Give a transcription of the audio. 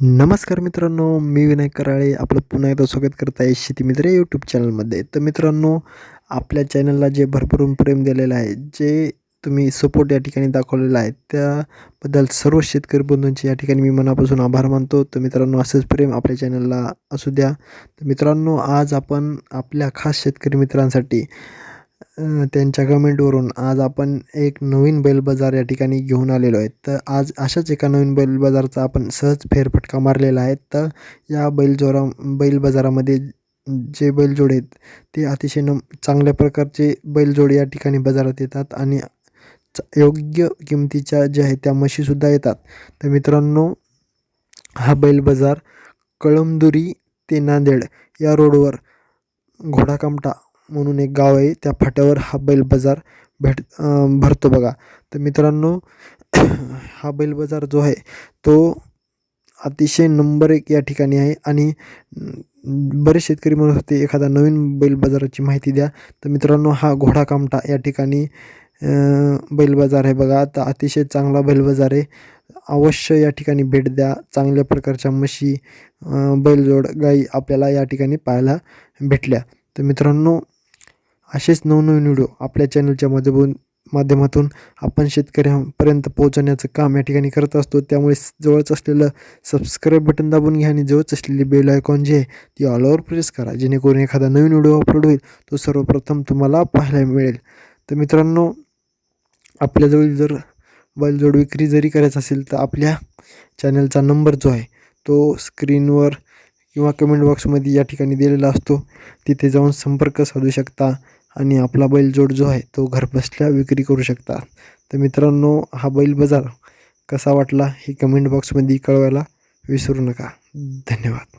नमस्कार मित्रांनो मी विनायक कराळे. आपलं पुन्हा एकदा स्वागत करत आहे शेतीमित्र मित्र यूट्यूब चॅनलमध्ये तर मित्रांनो आपल्या चॅनलला जे भरभरून प्रेम दिलेलं आहे जे तुम्ही सपोर्ट या ठिकाणी दाखवलेला आहे त्याबद्दल सर्व शेतकरी बंधूंचे या ठिकाणी मी मनापासून आभार मानतो. तर मित्रांनो असंच प्रेम आपल्या चॅनलला असू द्या. तर मित्रांनो आज आपण आपल्या खास शेतकरी मित्रांसाठी त्यांच्या कमेंटवरून आज आपण एक नवीन बैल बाजार या ठिकाणी घेऊन आलेलो आहे. तर आज अशाच एका नवीन बैल बाजारचा आपण सहज फेरफटका मारलेला आहे. तर या बैलजोरा बैल बाजारामध्ये जे बैलजोडे आहेत ते अतिशय न चांगल्या प्रकारचे बैलजोडे या ठिकाणी बाजारात येतात आणि च- योग्य किमतीच्या ज्या आहेत त्या म्हशीसुद्धा येतात. तर मित्रांनो हा बैल बाजार कळमदुरी ते नांदेड या रोडवर घोडाकामटा म्हणून एक गाव आहे त्या फाट्यावर हा बैल बाजार भेट भरतो बघा. तर मित्रांनो हा बैल बाजार जो आहे तो अतिशय नंबर एक या ठिकाणी आहे आणि बरेच शेतकरी म्हणत होते एखादा नवीन बैल बाजाराची माहिती द्या. तर मित्रांनो हा घोडा कामटा या ठिकाणी बैल बाजार आहे बघा. तर अतिशय चांगला बैल बाजार आहे. अवश्य या ठिकाणी भेट द्या. चांगल्या प्रकारच्या म्हशी बैलजोड गाई आपल्याला या ठिकाणी पाहायला भेटल्या. तर मित्रांनो असेच नवनवीन व्हिडिओ आपल्या चॅनलच्या माध्यमातून माध्यमातून आपण शेतकऱ्यांपर्यंत पोहोचवण्याचं काम या ठिकाणी करत असतो. त्यामुळे जवळच असलेलं सबस्क्राईब बटन दाबून घ्या आणि जवळच असलेली बेल आयकॉन जे आहे ती ऑलवर प्रेस करा. जेणेकरून एखादा नवीन व्हिडिओ अपलोड होईल तो सर्वप्रथम तुम्हाला पाहायला मिळेल. तर मित्रांनो आपल्याजवळ जर बैलजोड विक्री जरी करायचं असेल तर आपल्या चॅनलचा नंबर जो आहे तो स्क्रीनवर किंवा कमेंट बॉक्समध्ये या ठिकाणी दिलेला असतो. तिथे जाऊन संपर्क साधू शकता. आणि आपला बैलजोड जो आहे तो घरबसल्या विक्री करू शकता. तर मित्रांनो हा बैल बाजार कसा वाटला हे कमेंट बॉक्समध्ये कळवायला विसरू नका. धन्यवाद.